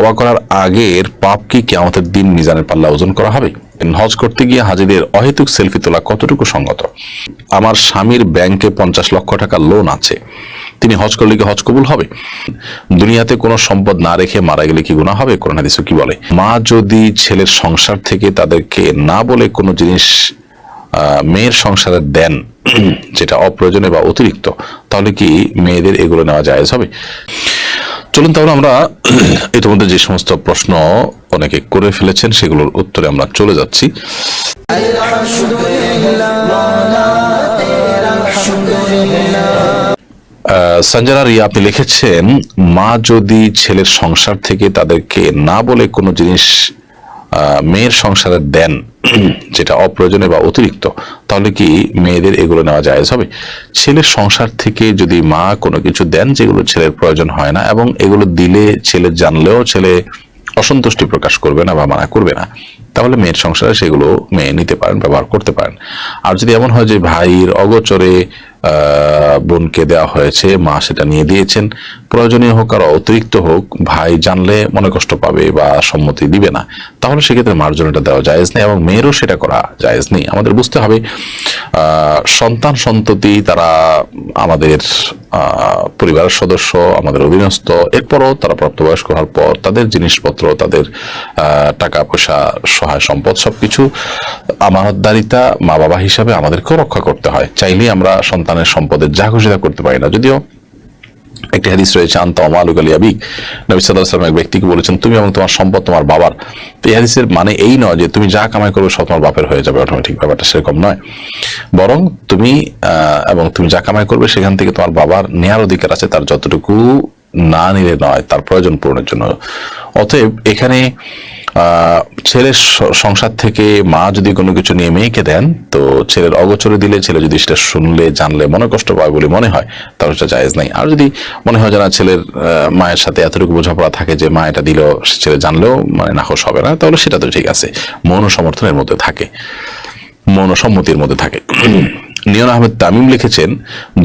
তবা করার আগের পাপ কি কেমতের দিন মিজানের পাল্লা ওজন করা হবে? হজ করতে গিয়ে হাজিদের অহেতুক সেলফি তোলা কতটুকু সঙ্গত? আমার স্বামীর ব্যাংকে পঞ্চাশ লক্ষ টাকা লোন আছে। তিনি হজ করলে কি হজ কবুল হবে? দুনিয়াতে কোনো সম্পদ না রেখে মারা গেলে কি গুণা হবে? কোরআন হাদিসে কি বলে, মা যদি ছেলের সংসার থেকে তাদেরকে না বলে কোনো জিনিস মেয়ের সংসারে দেন, যেটা অপ্রয়োজনীয় বা অতিরিক্ত, তাহলে কি মেয়েদের এগুলো নেওয়া জায়েজ হবে? চলুন তাহলে আমরা ইতিমধ্যে যে সমস্ত প্রশ্ন অনেকে করে ফেলেছেন, সেগুলোর উত্তরে আমরা চলে যাচ্ছি। সঞ্জনা রিয়া, আপনি লিখেছেন, মা যদি ছেলের সংসার থেকে তাদেরকে না বলে কোনো জিনিস মেয়ের সংসারে দেন যেটা অপ্রয়োজনীয় বা অতিরিক্ত, তাহলে কি মেয়েদের এগুলো নেওয়া জায়েজ হবে? ছেলের সংসার থেকে যদি মা কোনো কিছু দেন যেগুলো ছেলের প্রয়োজন হয় না এবং এগুলো দিলে ছেলে জানলেও ছেলে অসন্তুষ্টি প্রকাশ করবে না বা মানা করবে না, তাহলে মেয়ের সংসারে সেগুলো মেয়ে নিতে পারেন ব্যবহার করতে পারেন। আর যদি এমন হয় যে ভাইয়ের অগোচরে বোনকে দেওয়া হয়েছে, মা সেটা নিয়ে দিয়েছেন। প্রয়োজনীয় হোক আর অতিরিক্ত হোক, ভাই জানলে মনে কষ্ট পাবে বা সম্মতি দিবে না। তাহলে সেক্ষেত্রে মার্জনীটা দেওয়া জায়েজ নেই এবং মেয়েরও সেটা করা জায়েজ নেই। আমাদের বুঝতে হবে সন্তান সন্ততি তারা আমাদের পরিবারের সদস্য, আমাদের অধীনস্থ, এরপরও তারা প্রাপ্তবয়স্ক হওয়ার পর তাদের জিনিসপত্র, তাদের টাকা, পয়সা, সহায় সম্পদ সব কিছু আমানতদারিতা মা বাবা হিসাবে আমাদেরকেও রক্ষা করতে হয়। চাইলেই আমরা সন্তানের সম্পদের যা খুশি করতে পারি না। যদিও একটি হাদিস রয়েছে, আন্ত অমালুক আলী আবিক। নবী সাল্লাহ এক ব্যক্তিকে বলেছেন, তুমি এবং তোমার সম্পদ তোমার বাবার। এই হাদিসের মানে এই নয় যে তুমি যা কামাই করবে সব তোমার বাপের হয়ে যাবে অটোমেটিক ব্যাপারটা সেরকম নয়। বরং তুমি এবং তুমি যা কামাই করবে সেখান থেকে তোমার বাবার নেয়ার অধিকার আছে, তার যতটুকু না নিলে নয়, তার প্রয়োজন পূরণের জন্য। অতএব এখানে ছেলের সংসার থেকে মা যদি কোনো কিছু নিয়ে মেয়েকে দেন, তো ছেলের অগোচরে দিলে ছেলে যদি সেটা শুনলে, জানলে, মনে কষ্ট পায় বলে মনে হয়, তাহলে সেটা জায়েজ নাই। আর যদি মনে হয় যে না, ছেলের মায়ের সাথে এতটুকু বোঝাপড়া থাকে যে মা এটা দিল ছেলে জানলেও মানে নাখোশ হবে না, তাহলে সেটা তো ঠিক আছে। মৌন সমর্থনের মধ্যে থাকে। মৌন সম্মতির মধ্যে থাকে। নিয়ন আহমেদ তামিম লিখেছেন,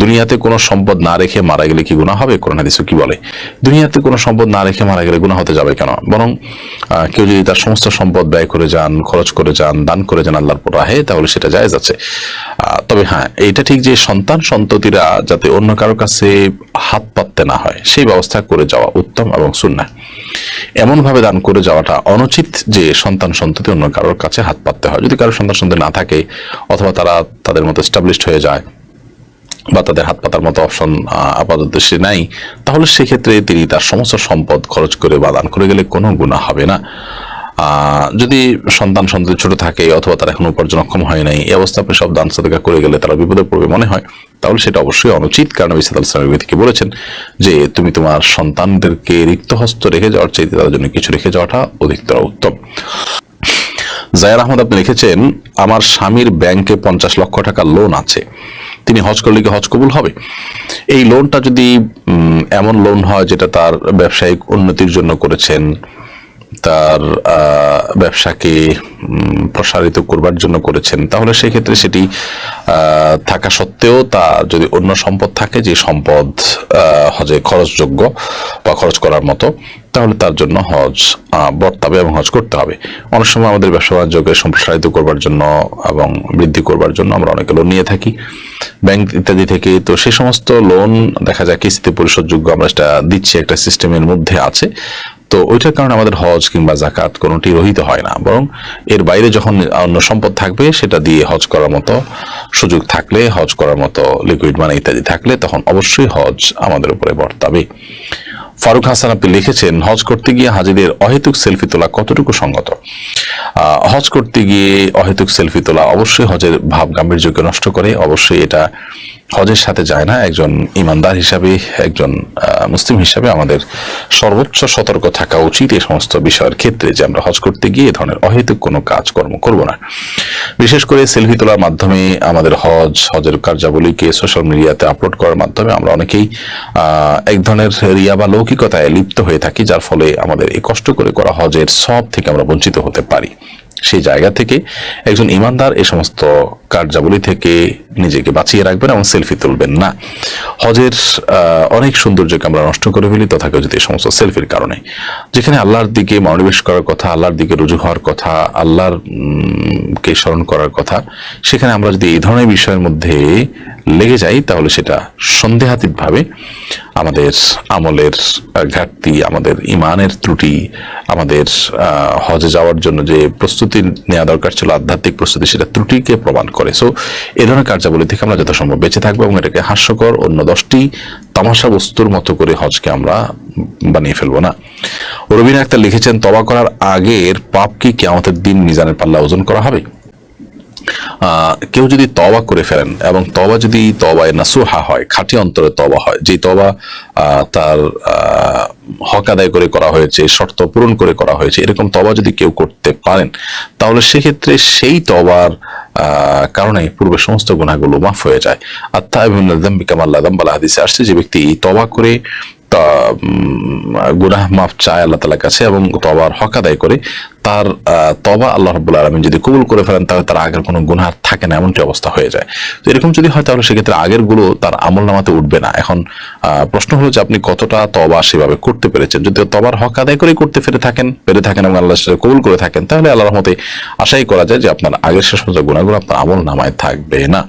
দুনিয়াতে কোনো সম্পদ না রেখে মারা গেলে কি গুণা হবে? কোরআন হাদিসে কি বলে, দুনিয়াতে কোনো সম্পদ না রেখে মারা গেলে গুণা হতে যাবে কেন? বরং কেউ যদি তার সমস্ত সম্পদ ব্যয় করে যান, খরচ করে যান, দান করে যান আল্লাহর পর রাহে, তাহলে সেটা জায়েজ যাচ্ছে তবে হ্যাঁ এটা ঠিক যে সন্তান সন্ততিরা যাতে অন্য কারও কাছে হাত পাততে না হয়, সেই ব্যবস্থা করে যাওয়া উত্তম এবং সুন্নাহ। এমন ভাবে দান করে যাওয়াটা অনুচিত যে সন্তান সন্ততি অন্য কারোর কাছে হাত পাততে হয়। যদি কারও সন্তান সন্ততি না থাকে, অথবা তারা তাদের মতো স্টাবলিশড হয়ে যায়, বা তাদের হাত পাতার মতো অপশন আপাতত সে নাই, তাহলে সেক্ষেত্রে তিনি তার সমস্ত সম্পদ খরচ করে বা দান করে গেলে কোনো গুণা হবে না। যদি সন্তান সন্ততি ছোট থাকে অথবা তারা এখন উপার্জন অক্ষম হয় নাই, এই অবস্থা আপনি সব দান সাদকা করে গেলে তারা বিপদে পড়বে মনে হয়। তাহলে সেটা অবশ্যই অনুচিত, কারণ সাল্লাল্লাহু আলাইহি বলেছেন? যে তুমি তোমার সন্তানদেরকে রিক্ত হস্ত রেখে যাওয়ার চাইতে তাদের জন্য কিছু রেখে যাওয়াটা অধিকতর উত্তম। জায়ার আহমদ আপনি লিখেছেন, আমার স্বামীর ব্যাংকে পঞ্চাশ লক্ষ টাকা লোন আছে। তিনি হজ করলে কি হজ কবুল হবে? এই লোনটা যদি এমন লোন হয় যেটা তার ব্যবসায়িক উন্নতির জন্য করেছেন তার ব্যবসাকে প্রসারিত করবার জন্য করেছেন, তাহলে সেক্ষেত্রে সেটি থাকা সত্ত্বেও তার যদি অন্য সম্পদ থাকে, যে সম্পদ হজে খরচযোগ্য বা খরচ করার মতো, তাহলে তার জন্য হজ বর্তাবে এবং হজ করতে হবে। অনেক সময় আমাদের ব্যবসা বাণিজ্যকে সম্প্রসারিত করবার জন্য এবং বৃদ্ধি করবার জন্য আমরা অনেক লোন নিয়ে থাকি। ব্যাংক ইত্যাদি থেকে, তো সেই সমস্ত লোন দেখা যায় কিস্তিতে পরিশোধযোগ্য আমরা সেটা দিচ্ছি, একটা সিস্টেমের মধ্যে আছে। তো ওইটার কারণে আমাদের হজ কিংবা জাকাত কোনোটি রহিত হয় না। বরং এর বাইরে যখন অন্য সম্পদ থাকবে, সেটা দিয়ে হজ করার মতো সুযোগ থাকলে, হজ করার মতো লিকুইড মানে ইত্যাদি থাকলে, তখন অবশ্যই হজ আমাদের উপরে বর্তাবে। ফারুক হাসান আপনি লিখেছেন, হজ করতে গিয়ে হাজিদের অহেতুক সেলফি তোলা কতটুকু সঙ্গত? হজ করতে গিয়ে অহেতুক সেলফি তোলা অবশ্যই হজের ভাব গাম্ভীর্যকে নষ্ট করে, অবশ্যই এটা হজের সাথে যায় না, একজন ইমানদার হিসাবে, একজন মুসলিম হিসাবে আমাদের সর্বোচ্চ সতর্ক থাকা উচিত এই সমস্ত বিষয়ের ক্ষেত্রে যে আমরা হজ করতে গিয়ে এ ধরনের অহেতুক কোনো কাজকর্ম করব না। বিশেষ করে সেলফি তোলার মাধ্যমে আমাদের হজ, হজের কার্যাবলীকে সোশ্যাল মিডিয়াতে আপলোড করার মাধ্যমে আমরা অনেকেই এক ধরনের রিয়া বা লৌকিকতায় লিপ্ত হয়ে থাকি, যার ফলে আমাদের এই কষ্ট করে করা হজের সব থেকে আমরা বঞ্চিত হতে পারি। সেই জায়গা থেকে একজন ইমানদার এ সমস্ত কার্যাবলী থেকে নিজেকে বাঁচিয়ে রাখবেন এবং সেলফি তুলবেন না। হজের অনেক সৌন্দর্যকে আমরা নষ্ট করে ফেলি তথাকথিত এই সমস্ত সেলফির কারণে। যেখানে আল্লাহর দিকে মনোনিবেশ করার কথা, আল্লাহর দিকে রুজু হওয়ার কথা, আল্লাহর কে স্মরণ করার কথা, সেখানে আমরা যদি এই ধরনের বিষয়ের মধ্যে লেগে যাই তাহলে সেটা সন্দেহাতীত ভাবে আমাদের আমলের ঘাটতি, আমাদের ইমানের ত্রুটি, আমাদের হজে যাওয়ার জন্য যে প্রস্তুতি নেওয়া দরকার ছিল, আধ্যাত্মিক প্রস্তুতি, সেটা ত্রুটিকে প্রমাণ করে। সো এ ধরনের কার্যাবলী থেকে আমরা যথাসম্ভব বেঁচে থাকব এবং এটাকে হাস্যকর অন্য দশটি তামাশা বস্তুর মতো করে হজকে আমরা বানিয়ে ফেলব না। রবিন আক্তার লিখেছেন তবা করার আগের পাপ কি কেমতের দিন মিজানের পাল্লা ওজন করা হবে? কেউ যদি তবা করে ফেলেন এবং তবা যদি তবায় নাসুহা হয়, খাঁটি অন্তরে তবা হয় যে তবা তার হক আদায় করে করা হয়েছে, শর্ত পূরণ করে করা হয়েছে, এরকম তবা যদি কেউ করতে পারেন, তাহলে সেক্ষেত্রে সেই তবার কারণে পূর্বে সমস্ত গুণাগুলো মাফ হয়ে যায়। আর তাই কামাল্লা দাম্বালা হাদিসে আসছে যে ব্যক্তি তবা করে গুনাহ মাফ চায় আল্লাহ তালার কাছে এবং তবার হক আদায় করে তার তবা আল্লাহ রব্বুল আলমিন যদি কবুল করে ফেলেন, তাহলে তার আগের কোনো আর থাকে না, এমনটি অবস্থা হয়ে যায়। তো এরকম যদি হয়, তাহলে সেক্ষেত্রে আগেরগুলো তার আমল নামাতে উঠবে না। এখন প্রশ্ন হলো যে আপনি কতটা তবা সেভাবে করতে পেরেছেন? যদি তবার হক আদায় করে করতে পেরে থাকেন পেরে থাকেন এবং আল্লাহ সাথে কবুল করে থাকেন, তাহলে আল্লাহর মতে আশাই করা যায় যে আপনার আগের সে সমস্ত গুণাগুলো আপনার আমল নামায় থাকবে না।